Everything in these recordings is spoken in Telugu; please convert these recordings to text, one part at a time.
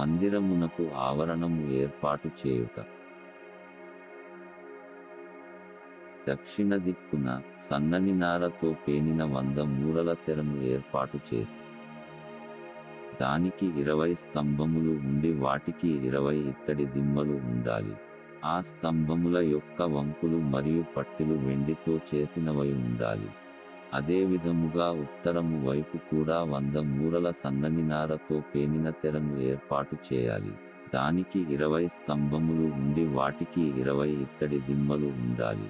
మందిరమునకు ఆవరణము ఏర్పాటు చేయుట. దక్షిణ దిక్కున సన్నని నారతో పేనిన వంద మూరల తెరను ఏర్పాటు చేసి. దానికి ఇరవై స్తంభములు ఉండి వాటికి ఇరవై ఇత్తడి దిమ్మలు ఉండాలి. ఆ స్తంభముల యొక్క వంకులు మరియు పట్టిలు వెండితో చేసినవై ఉండాలి. అదే విధముగా ఉత్తరము వైపు కూడా వంద మూరల సన్నని నారతో పేనిన తెరను ఏర్పాటు చేయాలి. దానికి ఇరవై స్తంభములు ఉండి వాటికి ఇరవై ఇత్తడి దిమ్మలు ఉండాలి.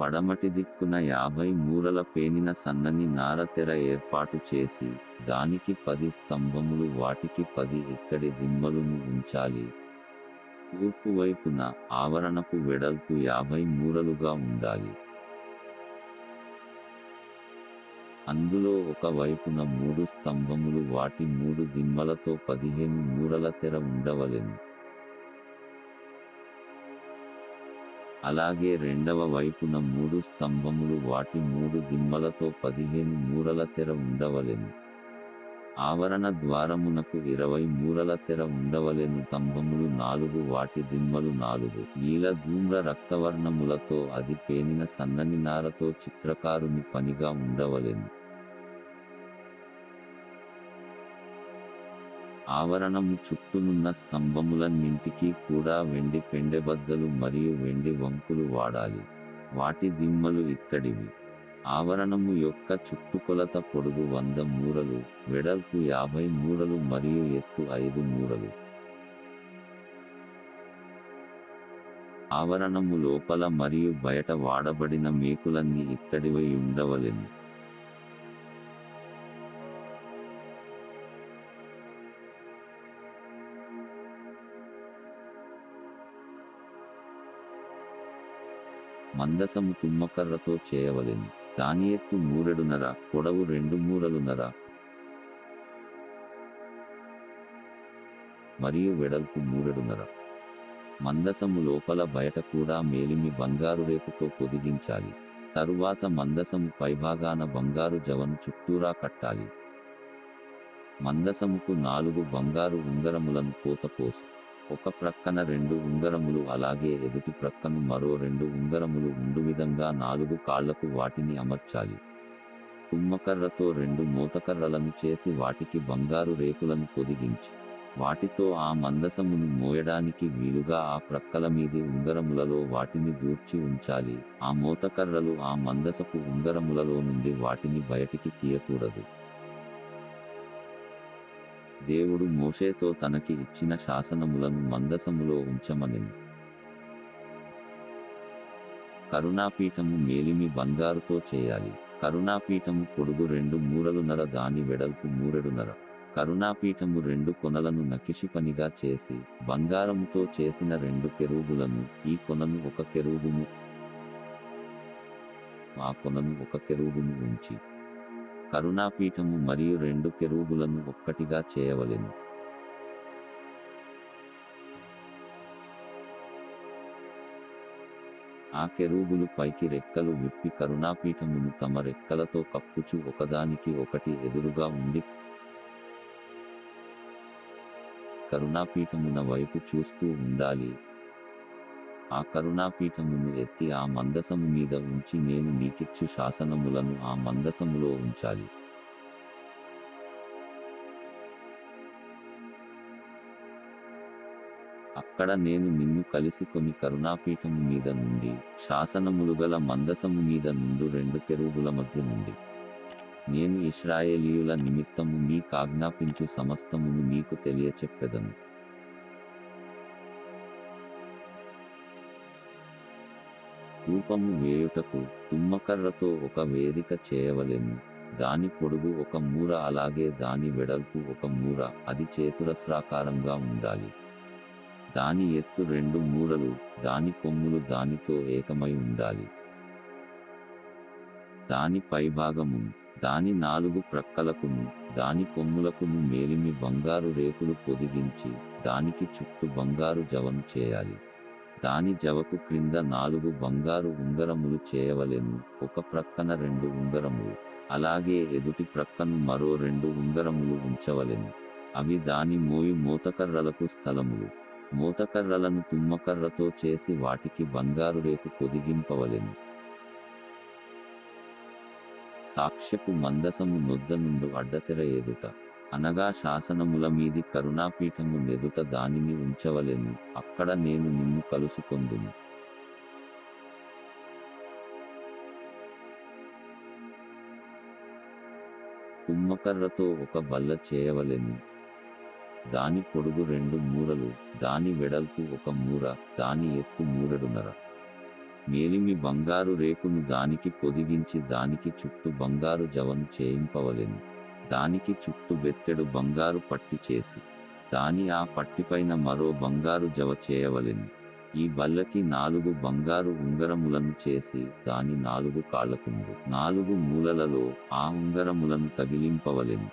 పడమటి దిక్కున యాభై మూరల పేనిన సన్నని నార తెర ఏర్పాటు చేసి దానికి పది స్తంభములు వాటికి పది ఇత్తడి దిమ్మలును ఉంచాలి. తూర్పు వైపున ఆవరణపు వెడల్పు యాభై మూరలుగా ఉండాలి. అందులో ఒక వైపున మూడు స్తంభములు వాటి మూడు దిమ్మలతో పదిహేను మూరల తెర ఉండవలెను. అలాగే రెండవ వైపున మూడు స్తంభములు వాటి మూడు దిమ్మలతో పదిహేను మూరల తెర ఉండవలెను. ఆవరణ ద్వారమునకు ఇరవై మూరల తెర ఉండవలెను స్తంభములు నాలుగు వాటి దిమ్మలు నాలుగు. నీల ధూమ్ర రక్తవర్ణములతో అది పేనిన సన్నని నారతో చిత్రకారుని పనిగా ఉండవలెను. ఆవరణము చుట్టూనున్న స్తంభములన్నింటికీ కూడా వెండి పెండెబద్దలు మరియు వెండి వంకులు వాడాలి. వాటి దిమ్మలు ఇత్తడివి. ఆవరణము యొక్క చుట్టుకొలత పొడుగు వంద మూరలు వెడల్పు యాభై మూరలు మరియు ఎత్తు ఐదు మూరలు. ఆవరణము లోపల మరియు బయట వాడబడిన మేకులన్నీ ఇత్తడివై ఉండవలెను. మందసము తుమ్మకర్రతో చేయవలెను. దాని ఎత్తు మూరెడునర పొడవు రెండు మూరలున్నర. మరియు వెడల్పు మూరెడున్నర. మందసము లోపల బయట కూడా మేలిమి బంగారు రేకుతో పొదిగించాలి. తరువాత మందసము పైభాగాన బంగారు జవను చుట్టూరా కట్టాలి. మందసముకు నాలుగు బంగారు ఉంగరములను కోత పోసి. ఒక ప్రక్కన రెండు ఉంగరములు అలాగే ఎదుటి ప్రక్కను మరో రెండు ఉంగరములు ఉండు విధంగా నాలుగు కాళ్ళకు వాటిని అమర్చాలి. తుమ్మకర్రతో రెండు మూతకర్రలను చేసి వాటికి బంగారు రేకులను పొదిగించి వాటితో ఆ మందసమును మోయడానికి వీలుగా ఆ ప్రక్కల మీది ఉంగరములలో వాటిని దూర్చి ఉంచాలి. ఆ మూతకర్రలు ఆ మందసపు ఉంగరములలో నుండి వాటిని బయటికి తీయకూడదు. దేవుడు మోషేతో తనకి ఇచ్చిన శాసనములను మందసములో ఉంచమనెను కరుణాపీఠము మేలిమి బంగారుతో చేయాలి. కరుణాపీఠము పొడుగు రెండు మూరలున్నర దాని వెడల్పు మూరెడునర కరుణాపీఠము రెండు కొనలను నకిషిపనిగా చేసి బంగారముతో చేసిన రెండు కెరూబులను ఈ కొనను ఒక కెరూబును ఆ కొనను ఒక కెరూబును ఉంచి. కరుణాపీఠము మరియు రెండు కెరూబులను ఒక్కటిగా చేయవలెను. ఆ కెరూబులు పైకి రెక్కలు విప్పి కరుణాపీఠమును తమ రెక్కలతో కప్పుచు ఒకదానికి ఒకటి ఎదురుగా ఉండి కరుణాపీఠమున వైపు చూస్తూ ఉండాలి. ఆ కరుణాపీఠమును ఎత్తి ఆ మందసము మీద ఉంచి నేను నీకిచ్చు శాసనములను ఆ మందసములో ఉంచాలి. అక్కడ నేను నిన్ను కలిసికొని కరుణాపీఠము మీద నుండి శాసనములు గల మందసము మీద నుండు రెండు కెరూబుల మధ్య నుండి. నేను ఇస్రాయేలీయుల నిమిత్తము మీకాజ్ఞాపించు సమస్తమును మీకు తెలియచెప్పెదను. ధూపము వేయుటకు తుమ్మకర్రతో ఒక వేదిక చేయవలెను. దాని పొడుగు ఒక మూర అలాగే దాని వెడల్పు ఒక మూర. అది చేతురస్రాకారంగా ఉండాలి. దాని ఎత్తు రెండు మూరలు దాని కొమ్ములు దానితో ఏకమై ఉండాలి. దాని పైభాగమును దాని నాలుగు ప్రక్కలకును దాని కొమ్ములకును మేలిమి బంగారు రేకులు పొదిగించి దానికి చుట్టూ బంగారు జవను చేయాలి. దాని జవకు క్రింద నాలుగు బంగారు ఉంగరములు చేయవలెను ఒక ప్రక్కన రెండు ఉంగరములు. అలాగే ఎదుటి ప్రక్కను మరో రెండు ఉంగరములు ఉంచవలెను. అవి దాని మోయు మోతకర్రలకు స్థలములు. మోతకర్రలను తుమ్మకర్రతో చేసి వాటికి బంగారు రేకు పొదిగింపవలెను. సాక్ష్యపు మందసము నొద్దనుండు అడ్డతెర ఎదుట. అనగా శాసనముల మీది కరుణాపీఠము నెదుట దానిని ఉంచవలెను అక్కడ నేను నిన్ను కలుసుకొందును. తుమ్మకర్రతో ఒక బల్ల చేయవలెను. దాని పొడుగు రెండు మూరలు దాని వెడల్పు ఒక మూర దాని ఎత్తు మూరెడున్నర. మేలిమి బంగారు రేకును దానికి పొదిగించి దానికి చుట్టూ బంగారు జవను చేయింపవలెను. దానికి చుట్టూ బెత్తెడు బంగారు పట్టి చేసి దాని ఆ పట్టిపైన మరో బంగారు జవ చేయవలెను. ఈ బల్లకి నాలుగు బంగారు ఉంగరములను చేసి దాని నాలుగు కాళ్ళకుండు నాలుగు మూలలలో ఆ ఉంగరములను తగిలింపవలెను.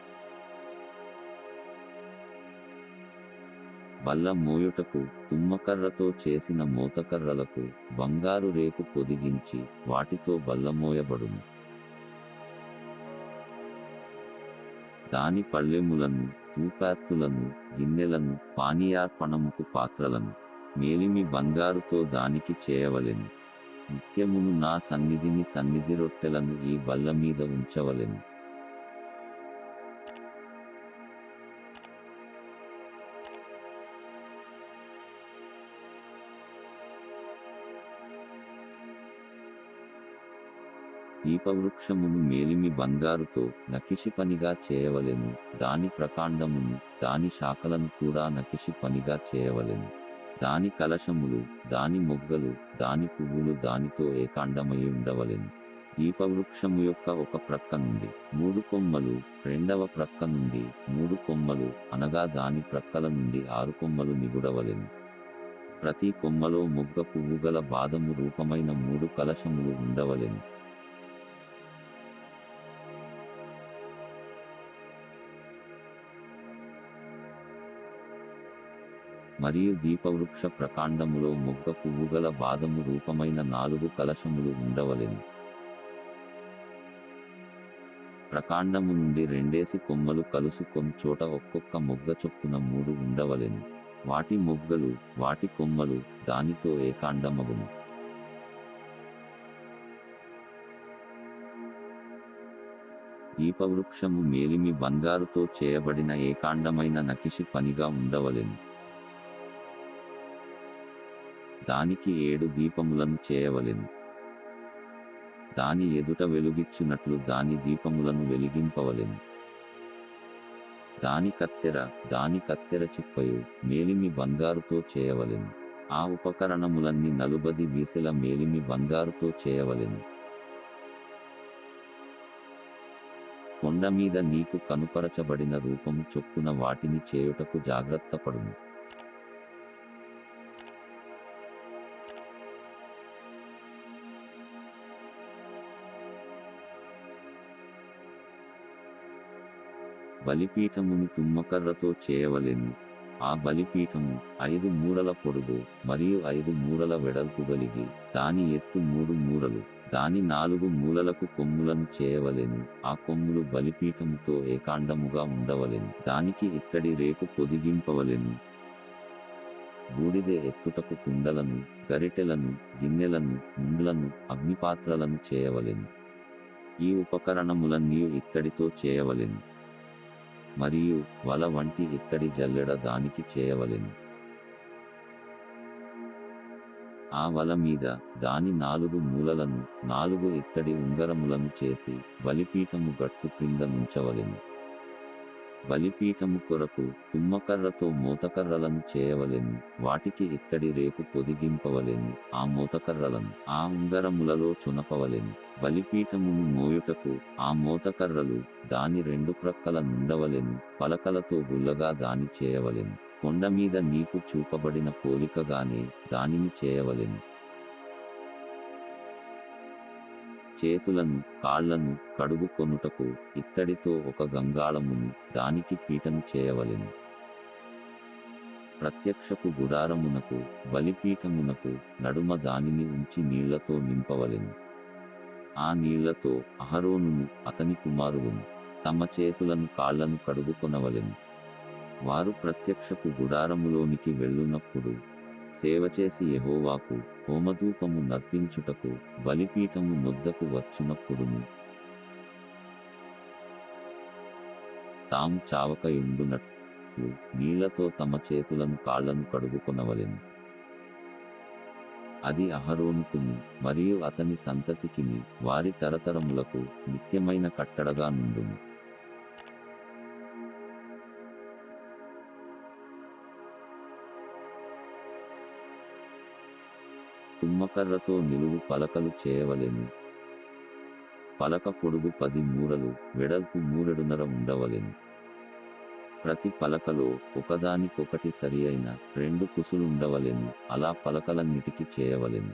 బల్ల మోయుటకు తుమ్మకర్రతో చేసిన మోతకర్రలకు బంగారు రేకు పొదిగించి వాటితో బల్ల మోయబడును. దాని పళ్ళెములను తూపాత్తులను గిన్నెలను పానీయార్పణముకు పాత్రలను మేలిమి బంగారుతో దానికి చేయవలెను. నిత్యమును నా సన్నిధిని సన్నిధి రొట్టెలను ఈ బల్ల మీద ఉంచవలెను. దీపవృక్షమును మేలిమి బంగారుతో నకిషి పనిగా చేయవలెను. దాని ప్రకాండమును దాని శాఖలను కూడా నకిషి పనిగా చేయవలెను. దాని కలశములు దాని మొగ్గలు దాని పువ్వులు దానితో ఏకాండమై ఉండవలెను. దీపవృక్షము యొక్క ఒక ప్రక్క నుండి మూడు కొమ్మలు రెండవ ప్రక్క నుండి మూడు కొమ్మలు అనగా దాని ప్రక్కల నుండి ఆరు కొమ్మలు నిగుడవలెను. ప్రతి కొమ్మలో మొగ్గ పువ్వుగల బాదము రూపమైన మూడు కలశములు ఉండవలెను. మరియు దీపవృక్ష ప్రకాండములో మొగ్గ పువ్వుగల బాదము రూపమైన నాలుగు కలశములు ఉండవలెను. ప్రకాండము నుండి రెండేసి కొమ్మలు కలుసుకొని చోట ఒక్కొక్క మొగ్గ చొప్పున మూడు ఉండవలెను. వాటి మొగ్గలు వాటి కొమ్మలు దానితో ఏకాండమగును. దీపవృక్షము మేలిమి బంగారుతో చేయబడిన ఏకాండమైన నకిషి పనిగా ఉండవలెను. దానికి ఏడు దీపములను చేయవలెను. దాని ఎదుట వెలుగిచ్చునట్లు దాని దీపములను వెలిగింపవలెను. దాని కత్తెర దాని కత్తెర చిప్పయు మేలిమి బంగారుతో చేయవలెను. ఆ ఉపకరణములన్నీ నలుబది వీసెల మేలిమి బంగారుతో చేయవలెను. కొండ మీద నీకు కనుపరచబడిన రూపము చొప్పున వాటిని చేయుటకు జాగ్రత్త బలిపీఠమును తుమ్మకర్రతో చేయవలెను. ఆ బలిపీఠము ఐదు మూరల పొడుగు మరియు ఐదు మూరల వెడల్పు కలిగి దాని ఎత్తు మూడు మూరలు దాని నాలుగు మూలలకు కొమ్ములను చేయవలెను. ఆ కొమ్ములు బలిపీఠముతో ఏకాండముగా ఉండవలెను. దానికి ఇత్తడి రేకు పొదిగింపవలెను. బూడిద ఎత్తుటకు కుండలను గరిటెలను గిన్నెలను ముండ్లను అగ్నిపాత్రలను చేయవలెను. ఈ ఉపకరణములన్నీ ఇత్తడితో చేయవలెను. మరియు వల వంటి ఇత్తడి జల్లెడ దానికి చేయవలెను. ఆ వల మీద దాని నాలుగు మూలలను నాలుగు ఇత్తడి ఉంగరములను చేసి బలిపీఠము గట్టు క్రింద నుంచవలెను. బలిపీఠము కొరకు తుమ్మకర్రతో మోతకర్రలను చేయవలెను వాటికి ఇత్తడి రేకు పొదిగింపవలెను ఆ మోతకర్రలను ఆ ఉంగరములలో చునపవలెను. బలిపీఠమును మోయుటకు ఆ మోతకర్రలు దాని రెండు ప్రక్కల నుండవలెను పలకలతో గుల్లగా దాని చేయవలెను. కొండ మీద నీకు చూపబడిన పోలికగానే దానిని చేయవలెను. చేతులను కాళ్ళను కడుగు కొనుటకు ఇత్తడితో ఒక గంగాళమును దానికి పీటను చేయవలెను. ప్రత్యక్షపు గుడారమునకు బలిపీఠమునకు నడుమ దానిని ఉంచి నీళ్ళతో నింపవలెను. ఆ నీళ్ళతో అహరోనును అతని కుమారులను తమ చేతులను కాళ్ళను కడుగుకొనవలెను. వారు ప్రత్యక్షపు గుడారములోనికి వెళ్ళునప్పుడు సేవ చేసి యహోవాకు హోమధూపము నర్పించుటకు బలిపీఠము నొద్దకు వచ్చినప్పుడును. తాము చావకయుండునట్లు నీళ్ళతో తమ చేతులను కాళ్ళను కడుగుకొనవలెను. అది అహరోనుకును మరియు అతని సంతతికిని వారి తరతరములకు నిత్యమైన కట్టడగా నుండును. తుమ్మకర్రతో నిలువు పలకలు చేయవలెను. పలక పొడుగు పది మూరలు వెడల్పు మూరెడునర ఉండవలెను. ప్రతి పలకలో ఒకదానికొకటి సరి అయిన రెండు కుసులుండవలెను అలా పలకలన్నిటికీ చేయవలెను.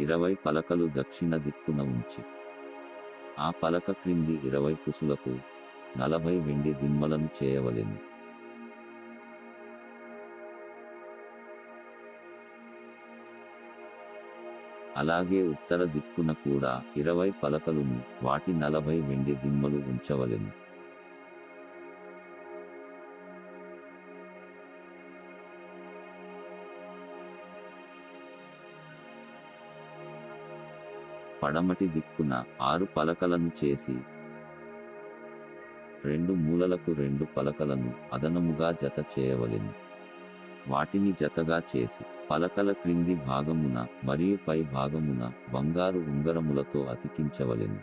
ఇరవై పలకలు దక్షిణ దిక్కున ఉంచి ఆ పలక క్రింది ఇరవై కుసులకు నలభై వెండి దిమ్మలను చేయవలెను. అలాగే ఉత్తర దిక్కున కూడా ఇరవై పలకలును వాటి నలభై వెండి దిమ్మలు ఉంచవలెను. పడమటి దిక్కున ఆరు పలకలను చేసి రెండు మూలలకు రెండు పలకలను అదనముగా జత చేయవలెను. వాటిని జతగా చేసి పలకల క్రింది భాగమున మరియు పై భాగమున బంగారు ఉంగరములతో అతికించవలెను.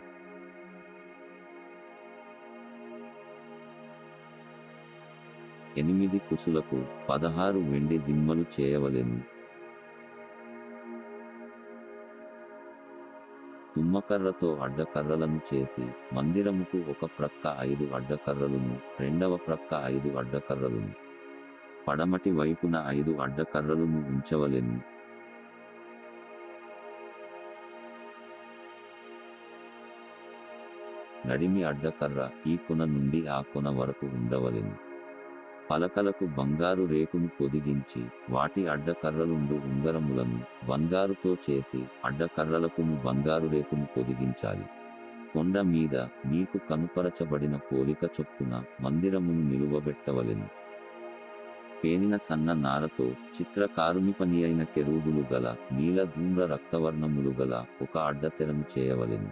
ఎనిమిది కుసులకు పదహారు వెండి దిమ్మలు చేయవలెను. తుమ్మకర్రతో అడ్డకర్రలను చేసి మందిరముకు ఒక ప్రక్క ఐదు అడ్డకర్రలును రెండవ ప్రక్క ఐదు అడ్డకర్రలును. పడమటి వైపున ఐదు అడ్డకర్రలను ఉంచవలెను. నడిమి అడ్డకర్ర ఈ కొన నుండి ఆ కొన వరకు ఉండవలెను. పలకలకు బంగారు రేకును పొదిగించి వాటి అడ్డకర్రలుండు ఉంగరములను బంగారుతో చేసి అడ్డకర్రలకును బంగారు రేకును పొదిగించాలి. కొండ మీద మీకు కనుపరచబడిన పోలిక చొప్పున మందిరమును నిలువబెట్టవలెను. పేనిన సన్న నారతో చిత్రకారుని పని అయిన కెరూబులు గల నీల ధూమ్ర రక్తవర్ణములు గల ఒక అడ్డతెరను చేయవలెను.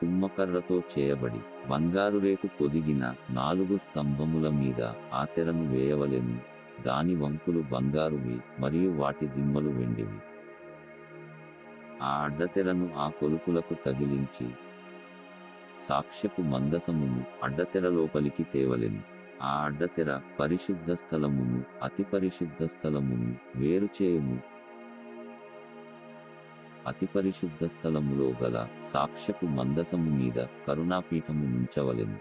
తుమ్మకర్రతో చేయబడి బంగారు రేకు పొదిగిన నాలుగు స్తంభముల మీద ఆ తెరను వేయవలెను. దాని వంకులు బంగారువి మరియు వాటి దిమ్మలు వెండివి. ఆ అడ్డతెరను ఆ కొలుకులకు తగిలించి సాక్ష్యపు మందసమును అడ్డతెర లోపలికి తేవలెను. ఆ అడ్డతెర పరిశుద్ధ స్థలమును అతి పరిశుద్ధ స్థలమును వేరుచేయుము అతి పరిశుద్ధ స్థలములో గల సాక్ష్యపు మందసము మీద కరుణాపీఠము నుంచవలెను.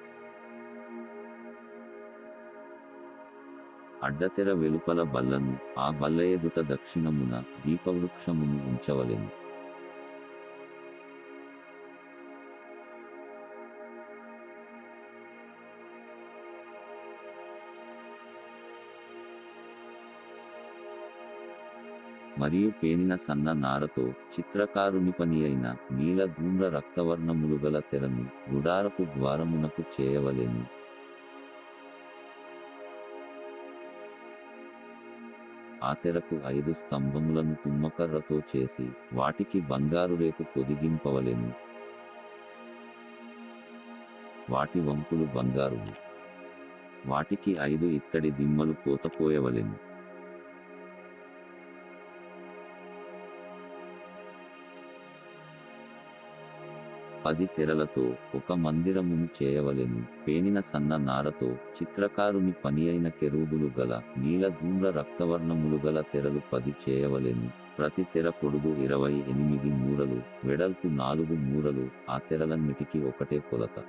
అడ్డతెర వెలుపల బల్లను ఆ బల్ల ఎదుట దక్షిణమున దీపవృక్షమును ఉంచవలెను. మరియు పేనిన సన్న నారతో చిత్రకారుని పని అయిన నీల ధూమ్ర రక్తవర్ణములు గల తెరను గుడారపు ద్వారమునకు చేయవలెను. ఆ తెరకు ఐదు స్తంభములను తుమ్మకర్రతో చేసి వాటికి బంగారు రేకు పొదిగింపవలెను. వాటి వంకులు బంగారు వాటికి ఐదు ఇత్తడి దిమ్మలు పోతపోయవలెను. పది తెరలతో ఒక మందిరమును చేయవలెను. పేనిన సన్న నారతో చిత్రకారుని పని అయిన కెరూబులు గల నీల ధూమ్ర రక్తవర్ణములు గల తెరలు పది చేయవలెను. ప్రతి తెర పొడుగు ఇరవై ఎనిమిది మూరలు వెడల్పు నాలుగు మూరలు ఆ తెరలన్నిటికీ ఒకటే కొలత.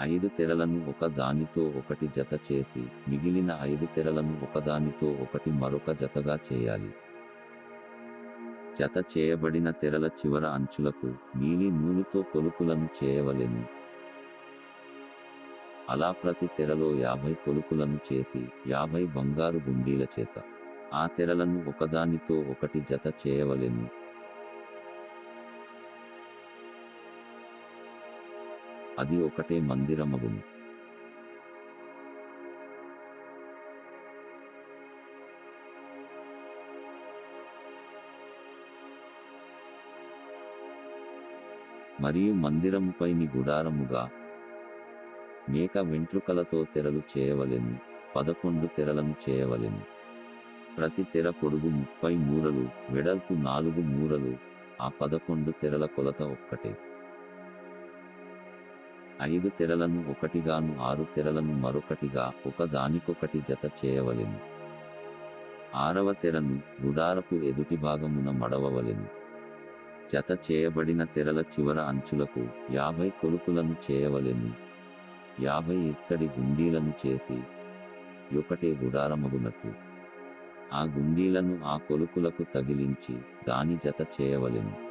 ఐదు తెరలను ఒక దానితో ఒకటి జత చేసి మిగిలిన ఐదు తెరలను ఒకదానితో ఒకటి మరొక జతగా చేయాలి. జత చేయబడిన తెరల చివర అంచులకు నీలి నూలుతో కొలుకులను చేయవలెను. అలా ప్రతి తెరలో యాభై కొలుకులను చేసి యాభై బంగారు గుండీల చేత ఆ తెరలను ఒకదానితో ఒకటి జత చేయవలెను. అది ఒకటే మందిరమగును. మరియు మందిరముపైని గుడారముగా మేక వెంట్రుకలతో తెరలు చేయవలెను పదకొండు తెరలను చేయవలెను. ప్రతి తెర పొడుగు ముప్పై మూరలు వెడల్పు నాలుగు మూరలు ఆ పదకొండు తెరల కొలత ఒక్కటే. ఐదు తెరలను ఒకటిగాను ఆరు తెరలను మరొకటిగా ఒకదానికొకటి జత చేయవలెను. ఆరవ తెరను గుడారపు ఎదుటి భాగమున మడవవలెను. జత చేయబడిన తెరల చివర అంచులకు యాభై కొలుకులను చేయవలెను. యాభై ఇత్తడి గుండీలను చేసి ఒకటే గుడారమగునట్టు. ఆ గుండీలను ఆ కొలుకులకు తగిలించి దాని జత చేయవలెను.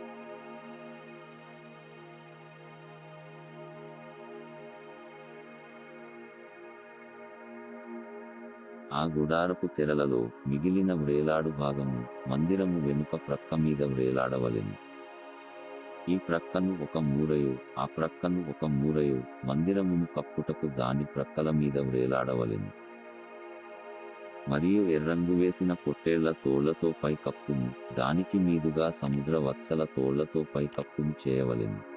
ఆ గుడారపు తెరలలో మిగిలిన వ్రేలాడు భాగము మందిరము వెనుక ప్రక్క మీద వ్రేలాడవలెను. ఈ ప్రక్కను ఒక మూరయు ఆ ప్రక్కను ఒక మూరయు మందిరమును కప్పుటకు దాని ప్రక్కల మీద వ్రేలాడవలెను. మరియు ఎర్రంగు వేసిన పొట్టేళ్ళ తోళ్ళతో పై కప్పును దానికి మీదుగా సముద్ర వత్సల తోళ్ళతో పై కప్పును చేయవలెను.